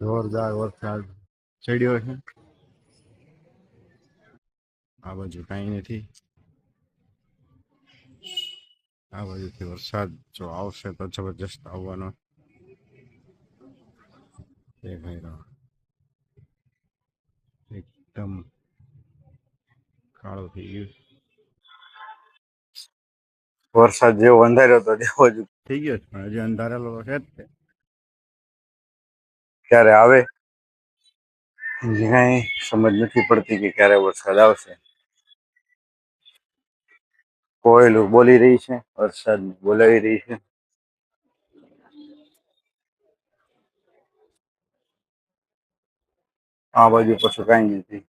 જોરદાર વરસાદ ચડ્યો છે. આ બાજુ કાંઈ નથી. આ બાજુથી વરસાદ જો આવશે તો જબરજસ્ત આવવાનો. એ ભાઈ એકદમ કાળો થઈ ગયો. વરસાદ જેવો અંધાર્યો હતો તેવો જ. થઈ ગયો છે પણ હજી અંધારેલો છે જ તે. ક્યારે આવે? હજી કાંઈ સમજ નથી પડતી કે ક્યારે વરસાદ આવશે. કોયલું બોલી રહી છે, વરસાદ બોલાવી રહી છે. આ બાજુ પછી કાંઈ નથી.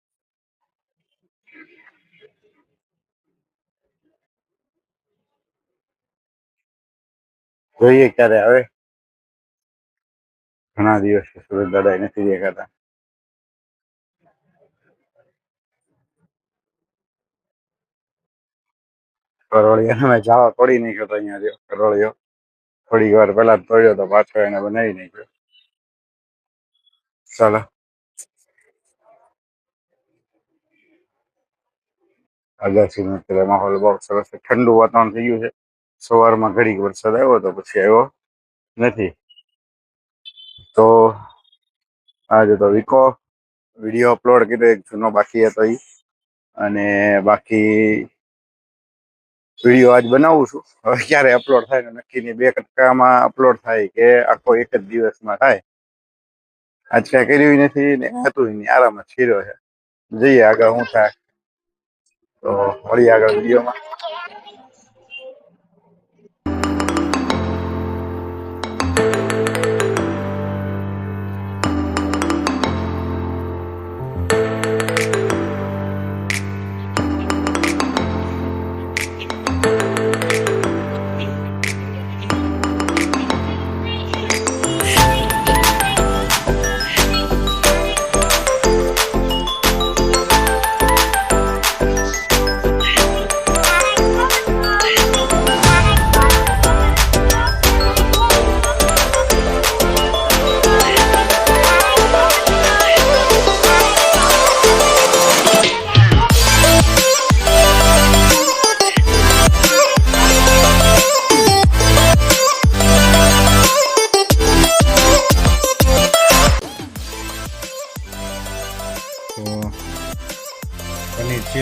જોઈએ ક્યારે આવે. ઘણા દિવસ સુરત દાદા નથી દેખાતા. ચાલો. અત્યારે માહોલ બહુ સરસ ઠંડુ વાતાવરણ થઈ ગયું છે. સવારમાં ઘડીક વરસાદ આવ્યો તો પછી આવ્યો નથી. તો આજે તો વિકો વીડિયો અપલોડ કર્યો, એક જૂનો બાકી હતો એ અને બાકી વીડિયો આજ બનાવું છું. હવે ક્યારે અપલોડ થાય નક્કી નહીં. બે કટકામાં અપલોડ થાય કે આખો એક જ દિવસમાં થાય. આજ કાંઈ કર્યું નથી ને હતું નહીં. આરામ જ કર્યો છે. જઈએ આગળ હું થાય તો વળી આગળ વિડીયોમાં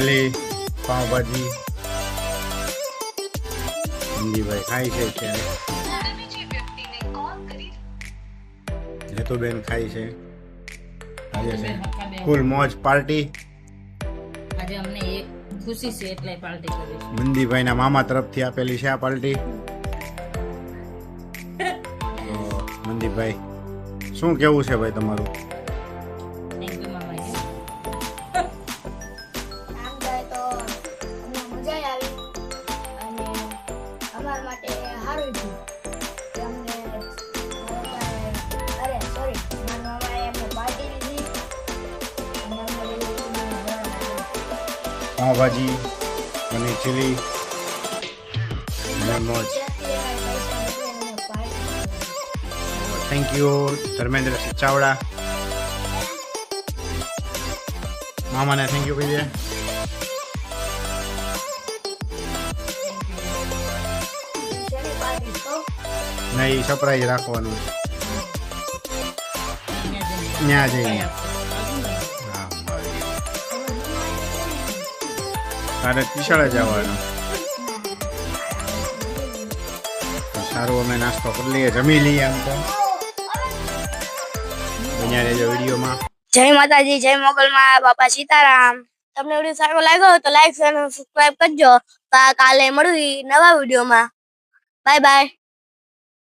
પનીર પાઉંભાજી. હિન્દીભાઈ ખાય છે અત્યારે. હેતુબેન ખાય છે. આજે છે ફૂલ મોજ પાર્ટી. આજે અમને એક ખુશી છે એટલે પાર્ટી કરી છે. મંદીભાઈના મામા તરફથી આપેલી છે આ પાર્ટી. મંદીભાઈ શું કેવું છે ભાઈ તમારું? સારું થયું કે અમને અરે સોરી મારા મામાએ અમને પાર્ટી લીધી અને અમારી પાવભાજી પનીર ચીલી અને મોજ થેન્ક યુ ધર્મેન્દ્રસિંહ ચાવડા મામાને થેન્ક યુ કહી દે નહીં સરપ્રાઈઝ રાખવાનું. ત્યાં જઈને. તારે ટીશાળે જવાનું. સારું અમે નાસ્તો કરી લઈએ જમી લઈએ આમ તો. બન્યા રહેજો વિડીયોમાં. જય માતાજી જય મોગલમાં બાપા સીતારામ. તમને વીડિયો સારો લાગ્યો તો લાઈક અને સબસ્ક્રાઇબ કરજો. તો કાલે મળવી નવા વિડીયોમાં. Bye bye